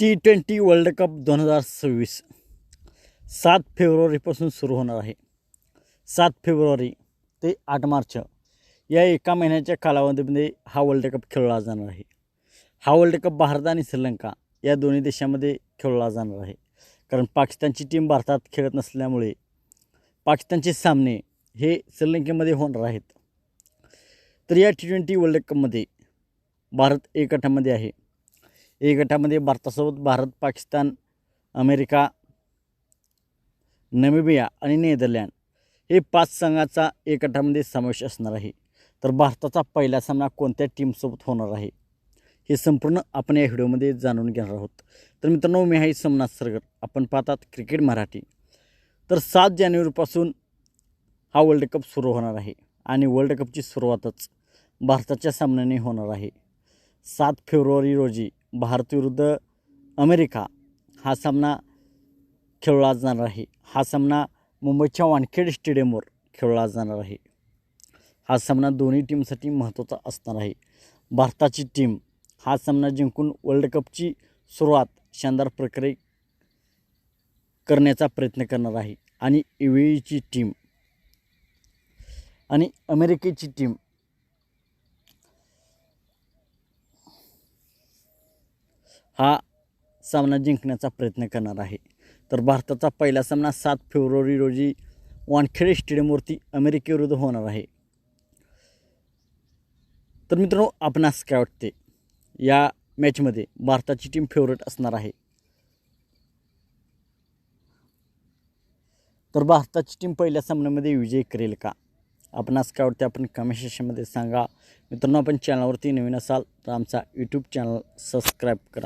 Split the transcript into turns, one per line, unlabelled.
T twenty world cup दोन हजार सव्वीस. सात फेब्रुवारीपासून सुरू होणार आहे. सात फेब्रुवारी ते आठ मार्च या एका महिन्याच्या कालावधीमध्ये हा वर्ल्ड कप खेळला जाणार आहे. हा वर्ल्ड कप भारत आणि श्रीलंका या दोन्ही देशामध्ये खेळला जाणार आहे. कारण पाकिस्तानची टीम भारतात खेळत नसल्यामुळे पाकिस्तानचे सामने हे श्रीलंकेमध्ये होणार आहेत. तर या टी ट्वेंटी वर्ल्ड कपमध्ये भारत ए गटामध्ये आहे. ए गटामध्ये भारतासोबत भारत पाकिस्तान अमेरिका नमिबिया आणि नेदरलँड हे पाच संघाचा ए गटामध्ये समावेश असणार आहे. तर भारताचा पहिला सामना कोणत्या टीमसोबत होणार आहे? हे संपूर्ण आपण या व्हिडिओमध्ये जाणून घेणार आहोत. तर मित्रांनो मी आहे सोमनाथ सरगर. आपण पाहतात क्रिकेट मराठी. तर सात जानेवारीपासून हा वर्ल्ड कप सुरू होणार आहे आणि वर्ल्ड कपची सुरुवातच भारताच्या सामन्याने होणार आहे. सात फेब्रुवारी रोजी भारत विरुद्ध अमेरिका हा सामना खेळला जाणार आहे. हा सामना मुंबईच्या वानखेड स्टेडियमवर खेळला जाणार आहे. हा सामना दोन्ही टीमसाठी महत्त्वाचा असणार आहे. भारताची टीम हा सामना जिंकून वर्ल्ड कपची सुरुवात शानदार प्रकारे करण्याचा प्रयत्न करणार आहे. आणि युएईची टीम आणि अमेरिकेची टीम हा सामना जिंकण्याचा प्रयत्न करणार आहे. तर भारताचा पहिला सामना सात फेब्रुवारी रोजी वानखेडे स्टेडियमवरती अमेरिकेविरुद्ध होणार आहे. तर मित्रांनो आपणास काय वाटते? या मॅचमध्ये भारताची टीम फेवरेट असणार आहे. तर भारताची टीम पहिल्या सामन्यामध्ये विजय करेल का? आपणास काय वाटते? आपण कमेंट सेशनमध्ये सांगा. मित्रांनो आपण चॅनलवरती नवीन असाल तर आमचा यूट्यूब चॅनल सबस्क्राईब करा.